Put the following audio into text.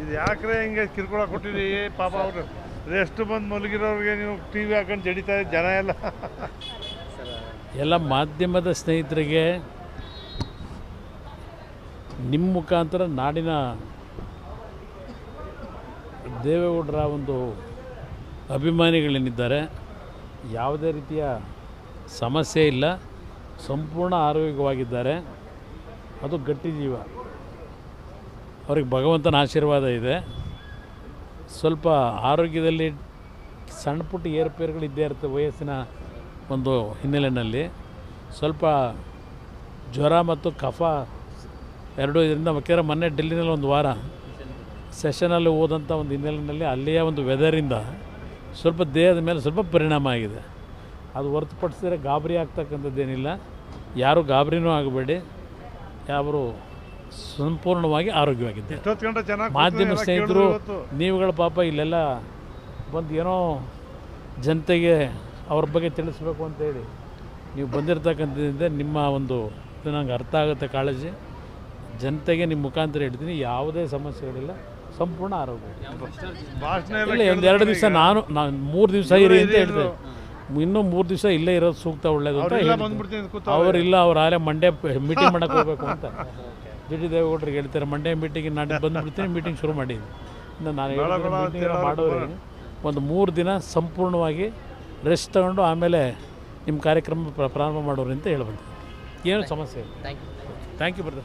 ಇದು ಯಾಕ್ರೆ ಹಿಂಗೆ ಕಿರ್ಕೊಳ ಕೊಟ್ಟಿರಿ ಪಾಪ ಅವರು ರೆಸ್ಟ್ ಬಂದು ಮಲಗಿರೋರಿಗೆ ನೀವು ಟಿ ವಿ ಹಾಕೊಂಡು ಜಡಿತಾರೆ ಜನ ಎಲ್ಲ. ಎಲ್ಲ ಮಾಧ್ಯಮದ ಸ್ನೇಹಿತರಿಗೆ ನಿಮ್ಮ ಮುಖಾಂತರ ನಾಡಿನ ದೇವೇಗೌಡರ ಒಂದು ಅಭಿಮಾನಿಗಳೇನಿದ್ದಾರೆ, ಯಾವುದೇ ರೀತಿಯ ಸಮಸ್ಯೆ ಇಲ್ಲ, ಸಂಪೂರ್ಣ ಆರೋಗ್ಯವಾಗಿದ್ದಾರೆ. ಅದು ಗಟ್ಟಿ ಜೀವ. ಅವ್ರಿಗೆ ಭಗವಂತನ ಆಶೀರ್ವಾದ ಇದೆ. ಸ್ವಲ್ಪ ಆರೋಗ್ಯದಲ್ಲಿ ಸಣ್ಣ ಪುಟ್ಟ ಏರುಪೇರುಗಳು ಇದ್ದೇ ಇರುತ್ತೆ ವಯಸ್ಸಿನ ಒಂದು ಹಿನ್ನೆಲೆಯಲ್ಲಿ. ಸ್ವಲ್ಪ ಜ್ವರ ಮತ್ತು ಕಫ ಎರಡೂ ಇದರಿಂದ ಮುಖ್ಯ ಮೊನ್ನೆ ಡೆಲ್ಲಿನಲ್ಲಿ ಒಂದು ವಾರ ಸೆಷನಲ್ಲಿ ಹೋದಂಥ ಒಂದು ಹಿನ್ನೆಲೆಯಲ್ಲಿ ಅಲ್ಲಿಯ ಒಂದು ವೆದರಿಂದ ಸ್ವಲ್ಪ ದೇಹದ ಮೇಲೆ ಸ್ವಲ್ಪ ಪರಿಣಾಮ ಆಗಿದೆ. ಅದು ಹೊರತುಪಡಿಸಿದ್ರೆ ಗಾಬರಿ ಆಗ್ತಕ್ಕಂಥದ್ದೇನಿಲ್ಲ. ಯಾರೂ ಗಾಬರಿನೂ ಆಗಬೇಡಿ. ಯಾರು ಸಂಪೂರ್ಣವಾಗಿ ಆರೋಗ್ಯವಾಗಿದ್ದಾರೆ. ಚೆನ್ನಾಗಿ ಮಾಧ್ಯಮ ಸ್ನೇಹಿತರು ನೀವುಗಳ ಪಾಪ ಇಲ್ಲೆಲ್ಲ ಬಂದು ಏನೋ ಜನತೆಗೆ ಅವ್ರ ಬಗ್ಗೆ ತಿಳಿಸ್ಬೇಕು ಅಂತೇಳಿ ನೀವು ಬಂದಿರತಕ್ಕಂಥದ್ರಿಂದ ನಿಮ್ಮ ಒಂದು ಇದು ನಂಗೆ ಅರ್ಥ ಆಗುತ್ತೆ ಕಾಳಜಿ. ಜನತೆಗೆ ನಿಮ್ಮ ಮುಖಾಂತರ ಹೇಳ್ತೀನಿ ಯಾವುದೇ ಸಮಸ್ಯೆಗಳಿಲ್ಲ ಸಂಪೂರ್ಣ ಆರೋಗ್ಯ. ಇಲ್ಲ ಒಂದು ಎರಡು ದಿವಸ ನಾನು ನಾನು ಮೂರು ದಿವಸ ಇರಿ ಅಂತ ಹೇಳ್ದೆ. ಇನ್ನೂ ಮೂರು ದಿವಸ ಇಲ್ಲೇ ಇರೋದು ಸೂಕ್ತ ಒಳ್ಳೇದು ಅಂತ ಅವರೆಲ್ಲ ಅವ್ರು ಆಲೇ ಮಂಡ್ಯ ಮೀಟಿಂಗ್ ಮಾಡಕ್ಕೆ ಹೋಗ್ಬೇಕು ಅಂತ. ಜಿ ಡಿ ದೇವೇಗೌಡರಿಗೆ ಹೇಳ್ತಾರೆ ಮಂಡ್ಯ ಮೀಟಿಂಗ್ ನಾನು ಬಂದುಬಿಡ್ತೀನಿ ಮೀಟಿಂಗ್ ಶುರು ಮಾಡಿದ್ದೀನಿ ಇನ್ನು ನಾನು ಮೀಟಿಂಗ್ ಮಾಡೋರಿಗೆ ಒಂದು ಮೂರು ದಿನ ಸಂಪೂರ್ಣವಾಗಿ ರೆಸ್ಟ್ ತಗೊಂಡು ಆಮೇಲೆ ನಿಮ್ಮ ಕಾರ್ಯಕ್ರಮ ಪ್ರ- ಪ್ರಾರಂಭ ಮಾಡೋರು ಅಂತ ಹೇಳ್ಬೋದು. ಏನು ಸಮಸ್ಯೆ ಇಲ್ಲ. Thank you thank you brother